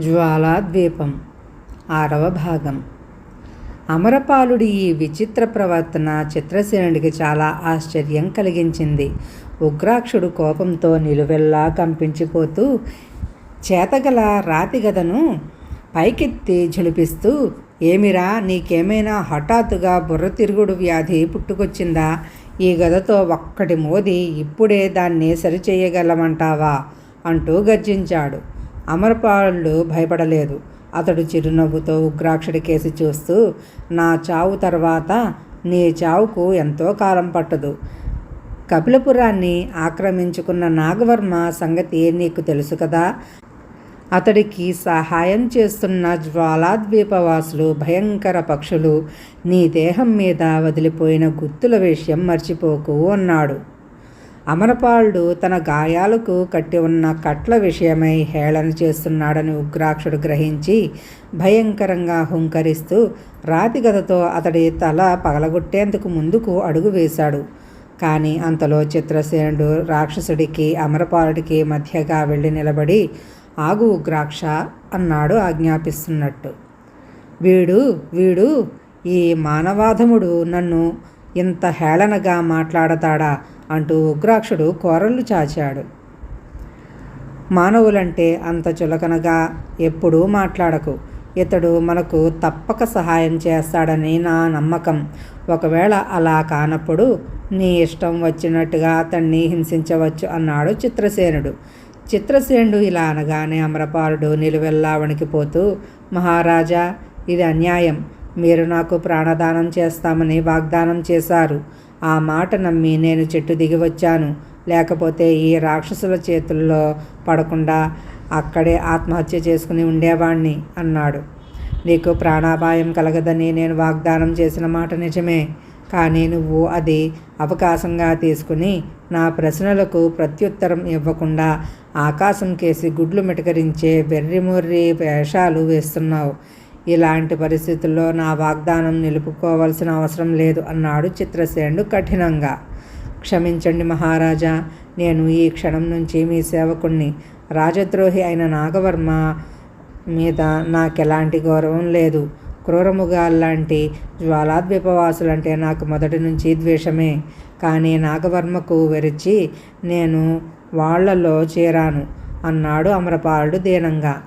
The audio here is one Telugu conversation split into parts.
జ్వాలాద్వీపం ఆరవ భాగం. అమరపాలుడి ఈ విచిత్ర ప్రవర్తన చిత్రసేనుడికి చాలా ఆశ్చర్యం కలిగించింది. ఉగ్రాక్షుడు కోపంతో నిలువెల్లా కంపించిపోతూ చేతగల రాతిగదను పైకెత్తి ఝుళిపిస్తూ ఏమిరా నీకేమైనా హఠాత్తుగా బుర్ర తిరుగుడు వ్యాధి పుట్టుకొచ్చిందా? ఈ గదతో ఒక్కటి మోది ఇప్పుడే దాన్ని సరిచేయగలమంటావా? అంటూ గర్జించాడు. అమరపాలు భయపడలేదు. అతడు చిరునవ్వుతో ఉగ్రాక్షడి కేసి చూస్తూ నా చావు తర్వాత నీ చావుకు ఎంతో కాలం పట్టదు. కపిలపురాన్ని ఆక్రమించుకున్న నాగవర్మ సంగతి నీకు తెలుసు కదా? అతడికి సహాయం చేస్తున్న జ్వాలాద్వీపవాసులు భయంకర పక్షులు నీ దేహం మీద వదిలిపోయిన గుర్తుల విషయం మర్చిపోకు అన్నాడు. అమరపాలుడు తన గాయాలకు కట్టి ఉన్న కట్ల విషయమై హేళన చేస్తున్నాడని ఉగ్రాక్షుడు గ్రహించి భయంకరంగా హుంకరిస్తూ రాతిగతతో అతడి తల పగలగొట్టేందుకు ముందుకు అడుగు వేశాడు. కానీ అంతలో చిత్రసేనుడు రాక్షసుడికి అమరపాలుడికి మధ్యగా వెళ్ళి నిలబడి ఆగు ఉగ్రాక్ష అన్నాడు ఆజ్ఞాపిస్తున్నట్టు. వీడు వీడు ఈ మానవాధముడు నన్ను ఇంత హేళనగా మాట్లాడతాడా? అంటూ ఉగ్రాక్షుడు కోరళ్ళు చాచాడు. మానవులంటే అంత చులకనగా ఎప్పుడూ మాట్లాడకు. ఇతడు మనకు తప్పక సహాయం చేస్తాడని నా నమ్మకం. ఒకవేళ అలా కానప్పుడు నీ ఇష్టం వచ్చినట్టుగా అతన్ని హింసించవచ్చు అన్నాడు చిత్రసేనుడు. చిత్రసేనుడు ఇలా అనగానే అమరపాలుడు నిలువెల్లా వణికిపోతూ మహారాజా ఇది అన్యాయం. మీరు నాకు ప్రాణదానం చేస్తామని వాగ్దానం చేశారు. ఆ మాట నమ్మి నేను చెట్టు దిగి వచ్చాను. లేకపోతే ఈ రాక్షసుల చేతుల్లో పడకుండా అక్కడే ఆత్మహత్య చేసుకుని ఉండేవాణ్ణి అన్నాడు. నీకు ప్రాణాపాయం కలగదని నేను వాగ్దానం చేసిన మాట నిజమే. కానీ నువ్వు అది అవకాశంగా తీసుకుని నా ప్రశ్నలకు ప్రత్యుత్తరం ఇవ్వకుండా ఆకాశం కేసి గుడ్లు మిటకరించే బెర్రిమొర్రి వేషాలు వేస్తున్నావు. ఇలాంటి పరిస్థితుల్లో నా వాగ్దానం నిలుపుకోవాల్సిన అవసరం లేదు అన్నాడు చిత్రసేనుడు కఠినంగా. క్షమించండి మహారాజా నేను ఈ క్షణం నుంచి మీ సేవకుణ్ణి. రాజద్రోహి అయిన నాగవర్మ మీద నాకెలాంటి గౌరవం లేదు. క్రూరముగాల్లాంటి జ్వాలాద్వీపవాసులంటే నాకు మొదటి నుంచి ద్వేషమే. కానీ నాగవర్మకు వెరిచి నేను వాళ్ళలో చేరాను అన్నాడు అమరపాలుడు దీనంగా.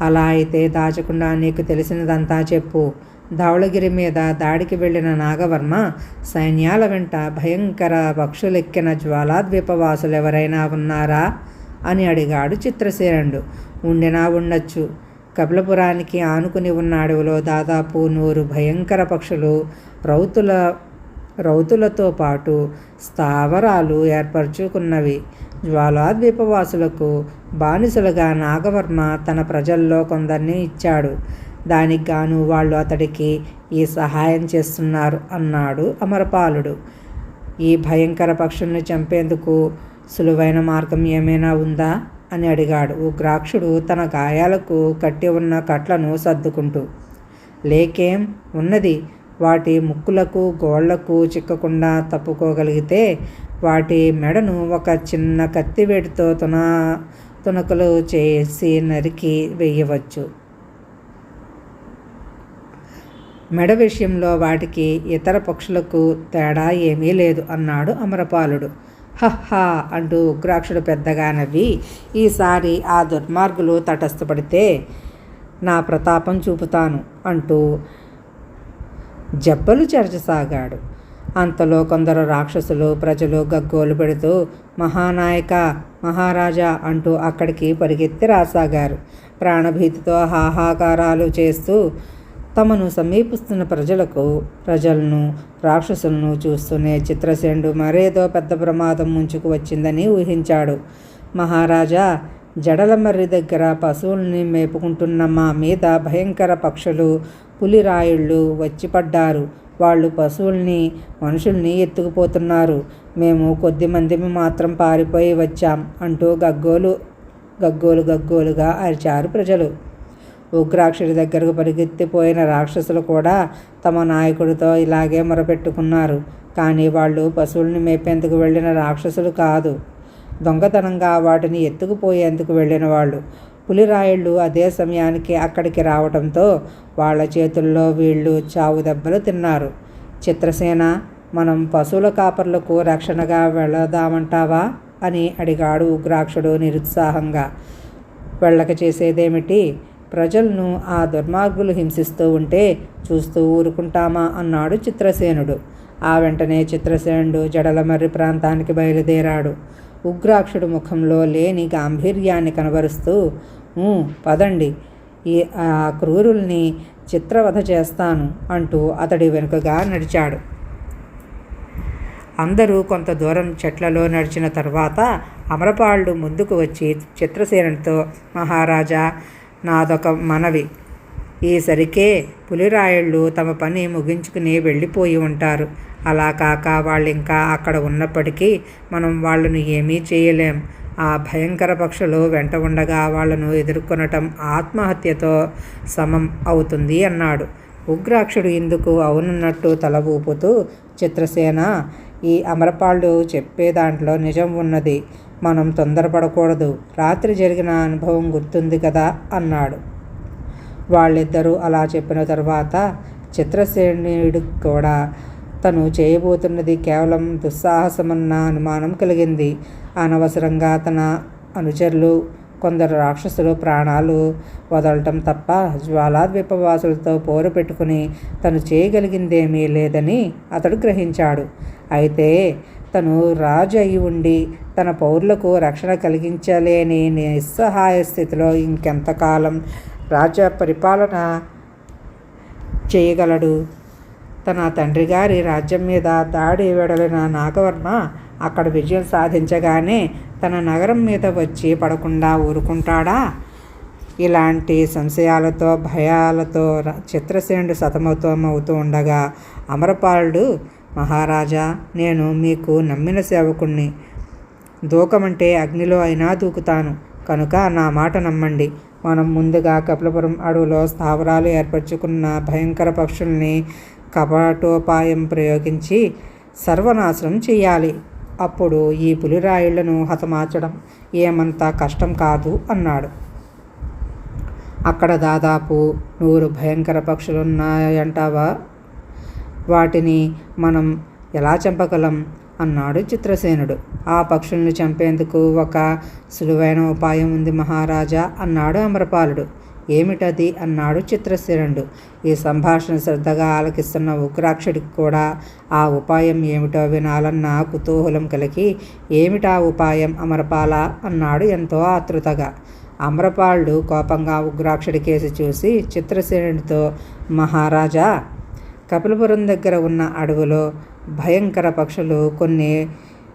అలా అయితే దాచకుండా నీకు తెలిసినదంతా చెప్పు. ధవళగిరి మీద దాడికి వెళ్ళిన నాగవర్మ సైన్యాల వెంట భయంకర పక్షులెక్కిన జ్వాలాద్వీపవాసులు ఎవరైనా ఉన్నారా? అని అడిగాడు చిత్రసేనుడు. ఉండినా ఉండొచ్చు. కపిలపురానికి ఆనుకుని ఉన్న అడవిలో దాదాపు నూరు భయంకర పక్షులు రౌతుల రౌతులతో పాటు స్థావరాలు ఏర్పరచుకున్నవి. జ్వాలాద్వీపవాసులకు బానిసలుగా నాగవర్మ తన ప్రజల్లో కొందరిని ఇచ్చాడు. దానికి గాను వాళ్ళు అతడికి ఈ సహాయం చేస్తున్నారు అన్నాడు అమరపాలుడు. ఈ భయంకర పక్షుల్ని చంపేందుకు సులువైన మార్గం ఏమైనా ఉందా? అని అడిగాడు. ఉగ్రాక్షుడు తన గాయాలకు కట్టి ఉన్న కట్లను సర్దుకుంటూ. లేకేం? ఉన్నది. వాటి ముక్కులకు గోళ్ళకు చిక్కకుండా తప్పుకోగలిగితే వాటి మెడను ఒక చిన్న కత్తివేటితో తున తునకలు చేసి నరికి వేయవచ్చు. మెడ విషయంలో వాటికి ఇతర పక్షులకు తేడా ఏమీ లేదు అన్నాడు అమరపాలుడు. హహా అంటూ ఉగ్రాక్షుడు పెద్దగా నవ్వి ఈసారి ఆ దుర్మార్గులు తటస్థపడితే నా ప్రతాపం చూపుతాను అంటూ జబ్బలు చెరచసాగాడు. అంతలో కొందరు రాక్షసులు ప్రజలు గగ్గోలు పెడుతూ మహానాయక మహారాజా అంటూ అక్కడికి పరిగెత్తి రాసాగారు. ప్రాణభీతితో హాహాకారాలు చేస్తూ తమను సమీపిస్తున్న ప్రజలకు ప్రజలను రాక్షసులను చూస్తూనే చిత్రసేనుడు మరేదో పెద్ద ప్రమాదం ముంచుకు వచ్చిందని ఊహించాడు. మహారాజా జడలమర్రి దగ్గర పశువుల్ని మేపుకుంటున్న మా మీద భయంకర పక్షులు పులిరాయుళ్ళు వచ్చి పడ్డారు. వాళ్ళు పశువుల్ని మనుషుల్ని ఎత్తుకుపోతున్నారు. మేము కొద్ది మందిమి మాత్రం పారిపోయి వచ్చాం అంటూ గగ్గోలు గగ్గోలు గగ్గోలుగా అరిచారు ప్రజలు. ఉగ్రాక్షుడి దగ్గరకు పరిగెత్తిపోయిన రాక్షసులు కూడా తమ నాయకుడితో ఇలాగే మొరపెట్టుకున్నారు. కానీ వాళ్ళు పశువుల్ని మేపేందుకు వెళ్ళిన రాక్షసులు కాదు. దొంగతనంగా వాటిని ఎత్తుకుపోయేందుకు వెళ్ళిన వాళ్ళు. పులిరాయుళ్ళు అదే సమయానికి అక్కడికి రావడంతో వాళ్ళ చేతుల్లో వీళ్ళు చావు దెబ్బలు తిన్నారు. చిత్రసేన మనం పశువుల కాపర్లకు రక్షణగా వెళదామంటావా? అని అడిగాడు ఉగ్రాక్షుడు నిరుత్సాహంగా. వెళ్ళక చేసేదేమిటి? ప్రజలను ఆ దుర్మార్గులు హింసిస్తూ ఉంటే చూస్తూ ఊరుకుంటామా? అన్నాడు చిత్రసేనుడు. ఆ వెంటనే చిత్రసేనుడు జడలమర్రి ప్రాంతానికి బయలుదేరాడు. ఉగ్రాక్షుడు ముఖంలో లేని గాంభీర్యాన్ని కనబరుస్తూ పదండి. ఈ ఆ క్రూరుల్ని చిత్రవధ చేస్తాను అంటూ అతడి వెనుకగా నడిచాడు. అందరూ కొంత దూరం చెట్లలో నడిచిన తర్వాత అమరపాళ్ళు ముందుకు వచ్చి చిత్రసేనుడితో మహారాజా నాదొక మనవి. ఈసరికే పులిరాయుళ్ళు తమ పని ముగించుకుని వెళ్ళిపోయి ఉంటారు. అలా కాక వాళ్ళు ఇంకా అక్కడ ఉన్నప్పటికీ మనం వాళ్ళను ఏమీ చేయలేం. ఆ భయంకర పక్షులు వెంట ఉండగా వాళ్ళను ఎదుర్కొనటం ఆత్మహత్యతో సమం అవుతుంది అన్నాడు. ఉగ్రాక్షుడు ఇందుకు అవునున్నట్టు తల ఊపుతూ చిత్రసేన ఈ అమరపాళ్ళు చెప్పే దాంట్లో నిజం ఉన్నది. మనం తొందరపడకూడదు. రాత్రి జరిగిన అనుభవం గుర్తుంది కదా అన్నాడు. వాళ్ళిద్దరూ అలా చెప్పిన తర్వాత చిత్రసేనుడు కూడా తను చేయబోతున్నది కేవలం దుస్సాహసమన్న అనుమానం కలిగింది. అనవసరంగా తన అనుచరులు కొందరు రాక్షసులు ప్రాణాలు వదలటం తప్ప జ్వాలాద్వీపవాసులతో పోరు పెట్టుకుని తను చేయగలిగిందేమీ లేదని అతడు గ్రహించాడు. అయితే తను రాజు అయి ఉండి తన పౌరులకు రక్షణ కలిగించలేని నిస్సహాయ స్థితిలో ఇంకెంతకాలం రాజ్య పరిపాలన చేయగలడు. తన తండ్రి గారి రాజ్యం మీద దాడి వెడలిన నాగవర్మ అక్కడ విజయం సాధించగానే తన నగరం మీద వచ్చి పడకుండా ఊరుకుంటాడా? ఇలాంటి సంశయాలతో భయాలతో చిత్రసేనుడు సతమతమవుతూ ఉండగా అమరపాలుడు మహారాజా నేను మీకు నమ్మిన సేవకుణ్ణి. దూకమంటే అగ్నిలో అయినా దూకుతాను. కనుక నా మాట నమ్మండి. మనం ముందుగా కపిలపురం అడవిలో స్థావరాలు ఏర్పరచుకున్న భయంకర పక్షుల్ని కపటోపాయం ప్రయోగించి సర్వనాశనం చేయాలి. అప్పుడు ఈ పులిరాయిళ్ళను హతమార్చడం ఏమంత కష్టం కాదు అన్నాడు. అక్కడ దాదాపు నూరు భయంకర పక్షులున్నాయంటావా? వాటిని మనం ఎలా చంపగలం? అన్నాడు చిత్రసేనుడు. ఆ పక్షుల్ని చంపేందుకు ఒక సులువైన ఉపాయం ఉంది మహారాజా అన్నాడు అమరపాలుడు. ఏమిటది? అన్నాడు చిత్రసేనుడు. ఈ సంభాషణ శ్రద్ధగా ఆలకిస్తున్న ఉగ్రాక్షుడికి కూడా ఆ ఉపాయం ఏమిటో వినాలన్న కుతూహలం కలిగి ఏమిటా ఉపాయం అమరపాల అన్నాడు ఎంతో ఆతృతగా అమరపాలుడు కోపంగా ఉగ్రాక్షుడి కేసి చూసి చిత్రసేనుడితో మహారాజా కపిలపురం దగ్గర ఉన్న అడవిలో భయంకర పక్షులు కొన్ని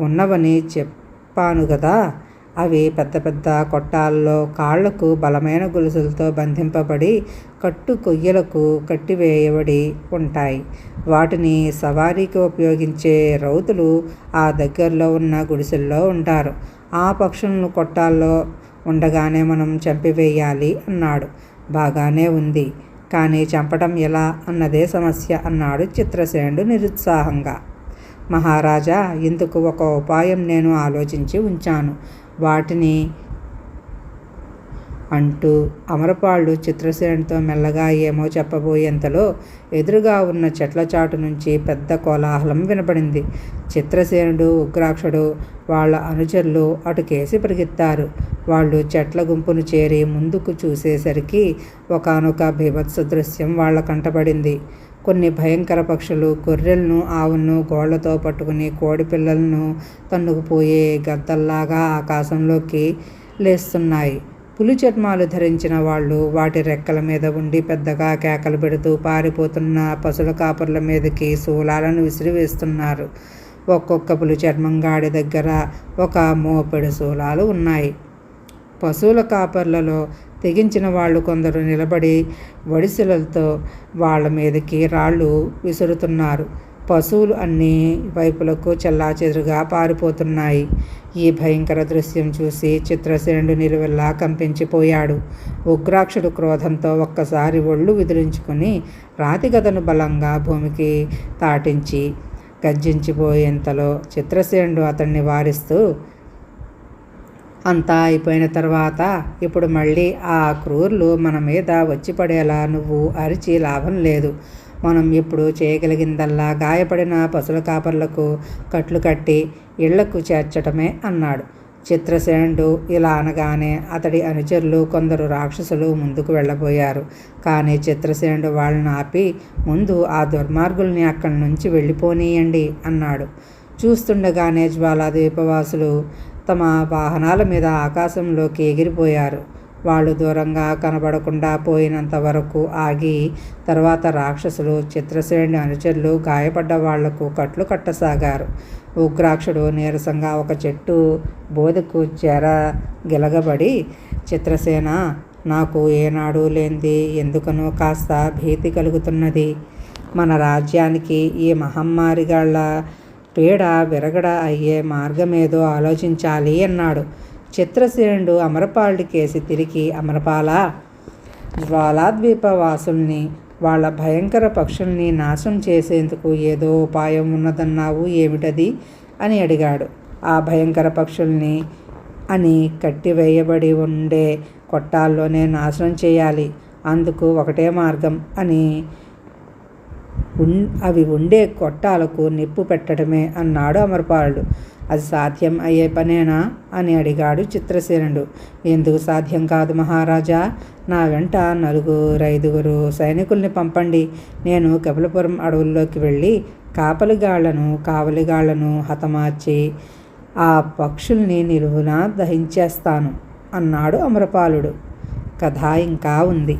ఉన్నవని చెప్పాను కదా అవి పెద్ద పెద్ద కొట్టాల్లో కాళ్ళకు బలమైన గొలుసులతో బంధింపబడి కట్టు కొయ్యలకు కట్టివేయబడి ఉంటాయి. వాటిని సవారీకి ఉపయోగించే రౌతులు ఆ దగ్గరలో ఉన్న గుడిసెల్లో ఉంటారు. ఆ పక్షులను కొట్టాల్లో ఉండగానే మనం చంపివేయాలి అన్నాడు. బాగానే ఉంది. కానీ చంపటం ఎలా అన్నదే సమస్య అన్నాడు చిత్రసేనుడు నిరుత్సాహంగా. మహారాజా ఇందుకు ఒక ఉపాయం నేను ఆలోచించి ఉంచాను. వాటిని అంటూ అమరపాళ్ళు చిత్రసేనతో మెల్లగా ఏమో చెప్పబోయేంతలో ఎదురుగా ఉన్న చెట్ల చాటు నుంచి పెద్ద కోలాహలం వినపడింది. చిత్రసేనుడు ఉగ్రాక్షుడు వాళ్ళ అనుచరులు అటుకేసి పరిగెత్తారు. వాళ్ళు చెట్ల గుంపును చేరి ముందుకు చూసేసరికి ఒకానొక బీభత్స దృశ్యం వాళ్ళ కంటపడింది. కొన్ని భయంకర పక్షులు గొర్రెలను ఆవులను గోళ్ళతో పట్టుకుని కోడి పిల్లలను తన్నుకుపోయే గద్దల్లాగా ఆకాశంలోకి లేస్తున్నాయి. పులి చర్మాలు ధరించిన వాళ్ళు వాటి రెక్కల మీద ఉండి పెద్దగా కేకలు పెడుతూ పారిపోతున్న పశుల కాపర్ల మీదకి శూలాలను విసిరివేస్తున్నారు. ఒక్కొక్క పులి చర్మం గాడి దగ్గర ఒక మోపెడు శూలాలు ఉన్నాయి. పశువుల కాపర్లలో తెగించిన వాళ్ళు కొందరు నిలబడి వడిసెలతో వాళ్ళ మీదకి రాళ్ళు విసురుతున్నారు. పశువులు అన్ని వైపులకు చెల్లాచెదురుగా పారిపోతున్నాయి. ఈ భయంకర దృశ్యం చూసి చిత్రసేనుడు నిలువెల్లా కంపించిపోయాడు. ఉగ్రాక్షుడు క్రోధంతో ఒక్కసారి ఒళ్ళు విదిలించుకుని రాతిగదను బలంగా భూమికి తాటించి గర్జించిపోయేంతలో చిత్రసేనుడు అతన్ని వారిస్తూ అంతా అయిపోయిన తర్వాత ఇప్పుడు మళ్ళీ ఆ క్రూర్లు మన మీద వచ్చి పడేలా నువ్వు అరిచి లాభం లేదు. మనం ఇప్పుడు చేయగలిగిందల్లా గాయపడిన పశుల కాపర్లకు కట్లు కట్టి ఇళ్ళకు చేర్చటమే అన్నాడు. చిత్రసేనుడు ఇలా అనగానే అతడి అనుచరులు కొందరు రాక్షసులు ముందుకు వెళ్ళబోయారు. కానీ చిత్రసేనుడు వాళ్ళని ఆపి ముందు ఆ దుర్మార్గుల్ని అక్కడి నుంచి వెళ్ళిపోనీయండి అన్నాడు. చూస్తుండగానే జ్వాలాదీపవాసులు తమ వాహనాల మీద ఆకాశంలోకి ఎగిరిపోయారు. వాళ్ళు దూరంగా కనబడకుండా పోయినంత వరకు ఆగి తర్వాత రాక్షసులు చిత్రశ్రేణి అనుచరులు గాయపడ్డ వాళ్ళకు కట్లు కట్టసాగారు. ఉగ్రాక్షుడు నీరసంగా ఒక చెట్టు బోధకు చేర గిలగబడి చిత్రసేన నాకు ఏనాడు లేనిది ఎందుకనో కాస్త భీతి కలుగుతున్నది. మన రాజ్యానికి ఈ మహమ్మారిగాళ్ళ పీడ విరగడ అయ్యే మార్గమేదో ఆలోచించాలి అన్నాడు. చిత్రసేనుడు అమరపాలుడి కేసి తిరిగి అమరపాల జ్వాలాద్వీపవాసుల్ని వాళ్ళ భయంకర పక్షుల్ని నాశనం చేసేందుకు ఏదో ఉపాయం ఉన్నదన్నావు ఏమిటది? అని అడిగాడు. ఆ భయంకర పక్షుల్ని అని కట్టివేయబడి ఉండే కొట్టాల్లోనే నాశనం చేయాలి. అందుకు ఒకటే మార్గం అని అవి ఉండే కొట్టాలకు నిప్పు పెట్టడమే అన్నాడు అమరపాలుడు. అది సాధ్యం అయ్యే పనేనా? అని అడిగాడు చిత్రసేనుడు. ఎందుకు సాధ్యం కాదు మహారాజా? నా వెంట నలుగురు ఐదుగురు సైనికుల్ని పంపండి. నేను కపిలపురం అడవుల్లోకి వెళ్ళి కాపలిగాళ్ళను కావలిగాళ్ళను హతమార్చి ఆ పక్షుల్ని నిలువున దహించేస్తాను అన్నాడు అమరపాలుడు. కథ ఇంకా ఉంది.